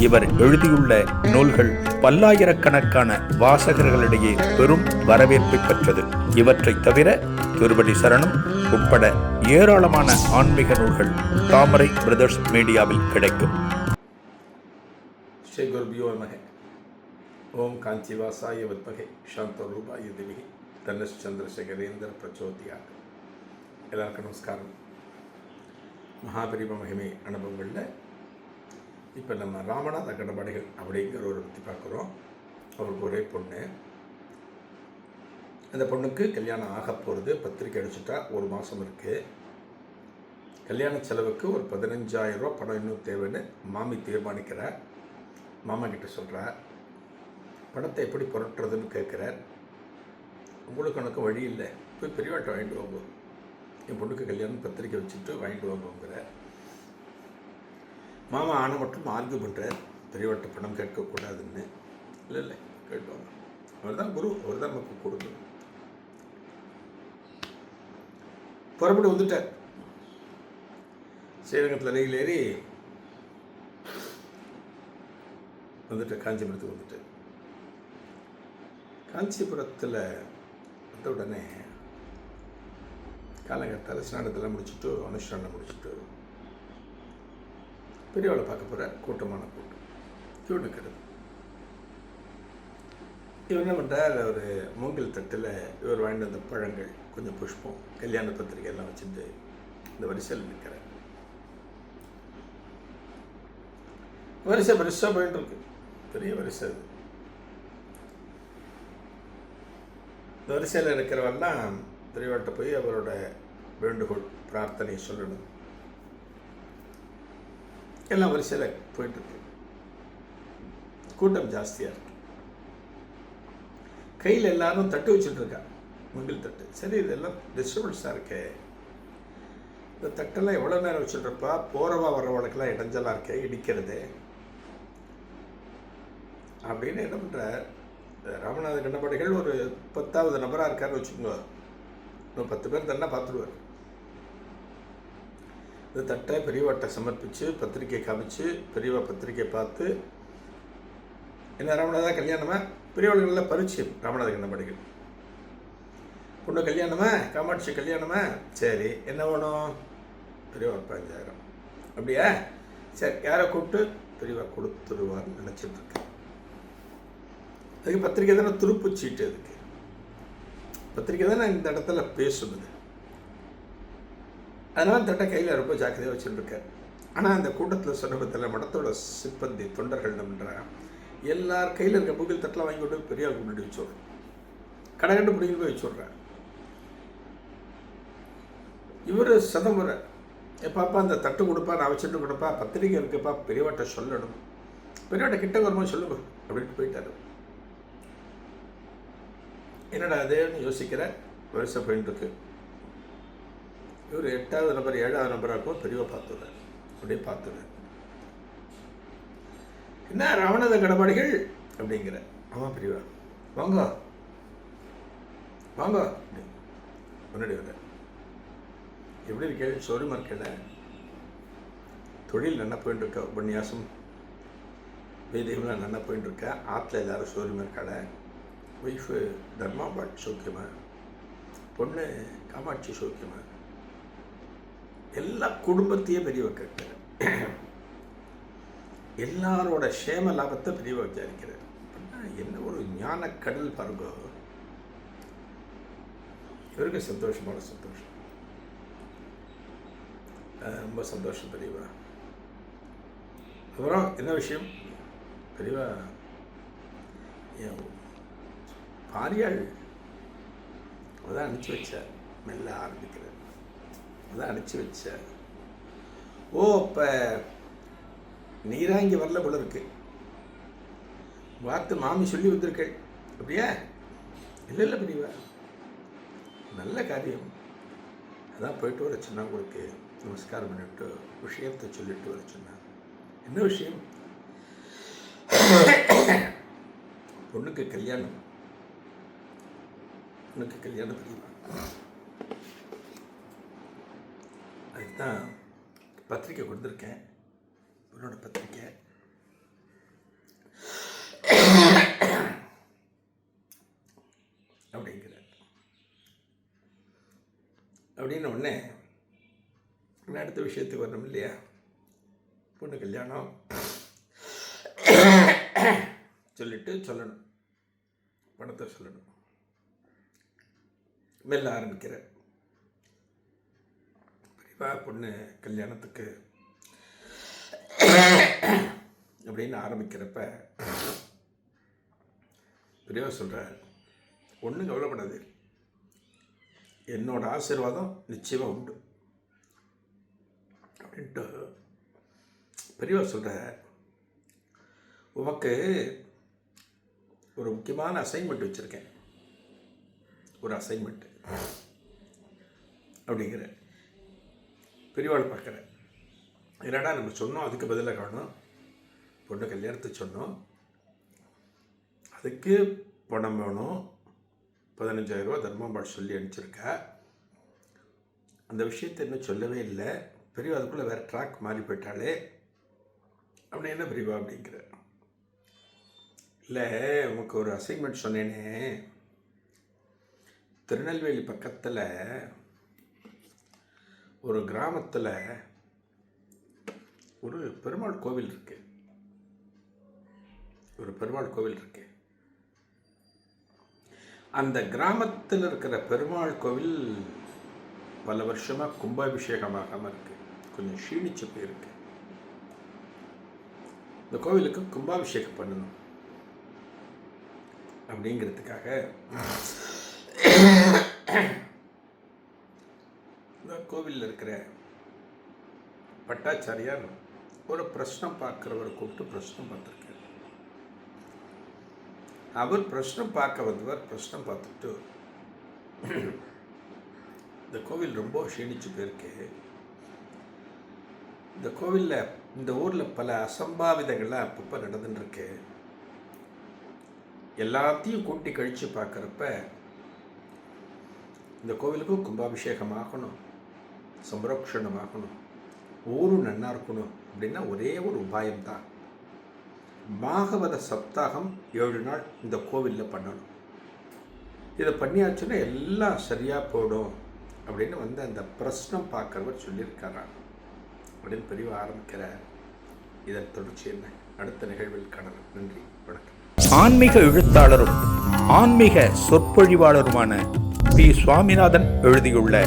இவர் எழுதியுள்ள நூல்கள் பல்லாயிரக்கணக்கான வாசகர்களிடையே பெரும் வரவேற்பை பெற்றது. இவற்றைத் தவிர திருவடி சரணம் உட்பட ஏராளமான ஆன்மீக நூல்கள் தாமரை பிரதர்ஸ் மீடியாவில் கிடைக்கும். ஸ்ரீ குருபியோ மகே ஓம் காஞ்சிவாசாய சாந்த ரூபாய தினி தனுஷ் சந்திரசேகரேந்திர பிரச்சோதியாக. எல்லாருக்கும் நமஸ்காரம். மகாபரிம மகிமை அனுபவங்களில் இப்போ நம்ம ராமநாத கடபாடிகள் அப்படிங்கிறவரை பற்றி பார்க்குறோம். அவருக்கு ஒரே பொண்ணு. அந்த பொண்ணுக்கு கல்யாணம் ஆக போகிறது பத்திரிக்கை அடிச்சுட்டா ஒரு மாதம் இருக்குது கல்யாண செலவுக்கு ஒரு பதினஞ்சாயிரம் ரூபா பணம் இன்னும் தேவைன்னு மாமி தீர்மானிக்கிறார் மாமா கிட்ட சொல்கிறார் பணத்தை எப்படி புரட்டுறதுன்னு கேட்குறார் உங்களுக்கு எனக்கு வழி இல்லை. போய் பெரியவாட்டை வாங்கிட்டு வாங்க. என் பொண்ணுக்கு கல்யாணம் பத்திரிக்கை வச்சுட்டு வாங்கிட்டு வாங்குங்கிறார் மாமா ஆனை மட்டும் ஆர்கியூ பண்ணுறார் பெரியவர்கிட்ட பணம் கேட்கக்கூடாதுன்னு. இல்லை இல்லை கேட்டுவாங்க. அவர் தான் குரு அவர் தான் நமக்கு கொடுக்கணும். புறப்பட்டு வந்துட்டார். ஸ்ரீரங்கத்தில் ரயில் ஏறி வந்துட்டு காஞ்சிபுரத்துக்கு வந்துட்டு காஞ்சிபுரத்தில் வந்த உடனே காலங்கத்தால் ஸ்நானத்தெல்லாம் முடிச்சுட்டு அனுஷ்டானம் முடிச்சுட்டு பெரியவளை பார்க்க போகிற கூட்டமான கூட்டம். இவனுக்கிறது இவர் என்ன பண்ணுறார் ஒரு மூங்கில் தட்டில் இவர் வாங்கிட்டு வந்த பழங்கள் கொஞ்சம் புஷ்பம் கல்யாண பத்திரிக்கை எல்லாம் வச்சுட்டு இந்த வரிசையில் நிற்கிறார் வரிசை பெருசாக போயிட்டு இருக்கு. பெரிய வரிசை அது. இந்த வரிசையில் இருக்கிறவெல்லாம் பெரியவர்கிட்ட போய் அவரோட வேண்டுகோள் பிரார்த்தனை சொல்லணும். எல்லாம் வரிசையில் போயிட்டுருக்கு கூட்டம் ஜாஸ்தியாக இருக்கு. கையில் எல்லாரும் தட்டு வச்சுட்டுருக்கா முங்கில் தட்டு. சரி இதெல்லாம் டிஸ்டர்பன்ஸாக இருக்கே. இந்த தட்டெல்லாம் எவ்வளோ நேரம் வச்சுட்டுருப்பா? போகிறவா வர்றவளுக்கெல்லாம் இடைஞ்சலாக இருக்கே இடிக்கிறது. அப்படின்னு என்ன பண்ணுறார் ராமநாத கண்டபாடிகள் ஒரு பத்தாவது நபராக இருக்காருன்னு வச்சுக்கோங்க. இன்னும் பத்து பேர் தண்ணா பார்த்துடுவார் இந்த தட்டை பெரியவாட்டை சமர்ப்பித்து பத்திரிக்கை காமிச்சு பெரியவா பத்திரிக்கை பார்த்து என்ன ராமநாதா கல்யாணமா? பெரியவர்களில் பரிச்சயம் ராமநாத கண்ணபடிகள் பொண்ணு கல்யாணமா? காமாட்சி கல்யாணமா? சரி என்ன வேணும்? பெரியவா பதினஞ்சாயிரம். அப்படியா? சரி யாரை கூப்பிட்டு? பெரியவா கொடுத்துருவான்னு நினச்சிட்டு இருக்கேன். அதுக்கு பத்திரிக்கை தானே துருப்பு சீட்டு அதுக்கு. பத்திரிக்கை தானே இந்த இடத்துல பேசுனது. அதனால் தட்டை கையில் ரொம்ப ஜாக்கிரதையாக வச்சுருக்கேன் ஆனால் அந்த கூட்டத்தில் சொன்னபத்தில் மடத்தோட சிப்பந்தி தொண்டர்கள் என்ன பண்ணுறாங்க எல்லார் கையில் இருக்க மூங்கில் தட்டெலாம் வாங்கி கொண்டு போய் பெரியாளுக்கு முன்னாடி வச்சுடுறோம் கடை கண்டு பிடிங்கி போய் வச்சுடுறேன் இவர் சதமுறை எப்பாப்பா அந்த தட்டு கொடுப்பா நான் வச்சுட்டு கொடுப்பா பத்திரிக்கை இருக்குப்பா பெரியவாட்ட சொல்லணும். பெரியவாட்ட கிட்ட வரும்போது சொல்லுங்க அப்படின்ட்டு போயிட்டாரு. என்னடா அதேன்னு யோசிக்கிற வருஷம் போயிட்டு இருக்கு இவர் எட்டாவது நம்பர் ஏழாவது நம்பராக இருக்கும் பெரியவா பார்த்துடுறார். அப்படியே பார்த்துடுறார். என்ன ராவணத கடபாடிகள்? அப்படிங்கிற. ஆமாம் பெரியவா. வாங்க. வாங்க. அப்படி. முன்னாடி வர. எப்படி இருக்கேன் ஷோரூமாக இருக்கல தொழில் நல்லா போயிட்டு இருக்கா உபன்யாசம். வேதியம்லாம் நல்லா போயிட்டு இருக்கா ஆற்றுல எல்லோரும் ஷோரூம் இருக்காள ஒய்ஃபு தர்மாபாட் சௌக்கியமாக பொண்ணு காமாட்சி சௌக்கியமாக எல்லா குடும்பத்தையே பெரியவ கேட்கிறார் எல்லாரோட சேம லாபத்தை பெரியவ விசாரிக்கிறார் என்ன ஒரு ஞான கடல் பாருங்க இவருக்கு சந்தோஷமான சந்தோஷம். ரொம்ப சந்தோஷம் பெரியவா. அப்புறம் என்ன விஷயம்? பெரியவா என் பாரியாள் அதான் அனுப்பிச்சி வச்சார். மெல்ல ஆரம்பிக்கிறார். அதான் அடைச்சி வச்சார். ஓ அப்போ நீரா இங்கே வரல போல இருக்கு. வார்த்தை மாமி சொல்லி வந்திருக்கள் அப்படியா? இல்லை இல்லை பிரிவா நல்ல காரியம். அதான் போயிட்டு வர சொன்னா உங்களுக்கு நமஸ்காரம் பண்ணிட்டு விஷயத்தை சொல்லிட்டு வர சொன்னான் என்ன விஷயம்? பொண்ணுக்கு கல்யாணம். பொண்ணுக்கு கல்யாணம் பிரிவா அதுதான் பத்திரிக்கை கொடுத்துருக்கேன். பொண்ணோட பத்திரிக்கை. அப்படிங்கிற அப்படின்னு உடனே அடுத்த விஷயத்துக்கு வரணும் இல்லையா? பொண்ணு கல்யாணம். சொல்லிட்டு சொல்லணும். பணத்தை சொல்லணும். மெல்ல ஆரம்பிக்கிறேன் பெரியவா பொண்ணு கல்யாணத்துக்கு அப்படின்னு ஆரம்பிக்கிறப்ப பெரியவா சொல்கிறார் ஒன்றும் கவலைப்படாது. என்னோட ஆசீர்வாதம் நிச்சயமாக உண்டு. அப்படின்ட்டு பெரியவா சொல்கிற உமக்கு ஒரு முக்கியமான அசைன்மெண்ட் வச்சுருக்கேன். ஒரு அசைன்மெண்ட்டு அப்படிங்கிற பெரியவாள் பார்க்குறேன். என்னடா நம்ம சொன்னோம் அதுக்கு பதிலாக காணும். பொண்ணு கல்யாணத்துக்கு சொன்னோம். அதுக்கு பணம் வேணும். பதினஞ்சாயிரரூபா தர்மாம்பாள் சொல்லி அனுப்பிச்சிருக்கா. அந்த விஷயத்தை இன்னும் சொல்லவே இல்லை. பெரியவா அதுக்குள்ளே வேறு ட்ராக் மாறி போயிட்டாலே அப்படி என்ன பெரியவா அப்படிங்கிற. இல்லை உனக்கு ஒரு அசைன்மெண்ட் சொன்னேனே. திருநெல்வேலி பக்கத்தில் ஒரு கிராமத்தில் ஒரு பெருமாள் கோவில் இருக்கு. ஒரு பெருமாள் கோவில் இருக்கு. அந்த கிராமத்தில் இருக்கிற பெருமாள் கோவில் பல வருஷமாக கும்பாபிஷேகமாகாமல் இருக்கு. கொஞ்சம் க்ஷீணிச்சு போயிருக்கு. இந்த கோவிலுக்கு கும்பாபிஷேகம் பண்ணணும் அப்படிங்கிறதுக்காக கோவிலில் இருக்கிற பட்டாச்சாரியார் ஒரு பிரச்சனை பார்க்குறவரை கூப்பிட்டு பிரச்சனை பார்த்துருக்கார். அவர் பிரச்சனை பார்க்க வந்தவர் பிரச்சனை பார்த்துட்டு இந்த கோவில் ரொம்ப க்ஷீணிச்சு போயிருக்கு. இந்த கோவிலில் இந்த ஊரில் பல அசம்பாவிதங்கள்லாம் அப்பப்போ நடந்துட்டுருக்கு எல்லாத்தையும் கூட்டி கழித்து பார்க்குறப்ப இந்த கோவிலுக்கும் கும்பாபிஷேகம் ஆகணும். சம்ரக்ஷணமாகணும். ஊரும் நன்னா இருக்கணும் அப்படின்னா ஒரே ஒரு உபாயம்தான். பாகவத சப்தாகம் ஏழு நாள் இந்த கோவிலில் பண்ணணும். இதை பண்ணியாச்சுன்னா எல்லாம் சரியாக போடும் அப்படின்னு வந்து அந்த பிரശ്നം பார்க்குறவர் சொல்லியிருக்காராம் அப்படின்னு பிரிவு ஆரம்பிக்கிறார் இதன் தொடர்ச்சி என்ன? அடுத்த நிகழ்வில் காணலாம். நன்றி. வணக்கம். ஆன்மீக எழுத்தாளரும் ஆன்மீக சொற்பொழிவாளருமான பி. சுவாமிநாதன் எழுதியுள்ள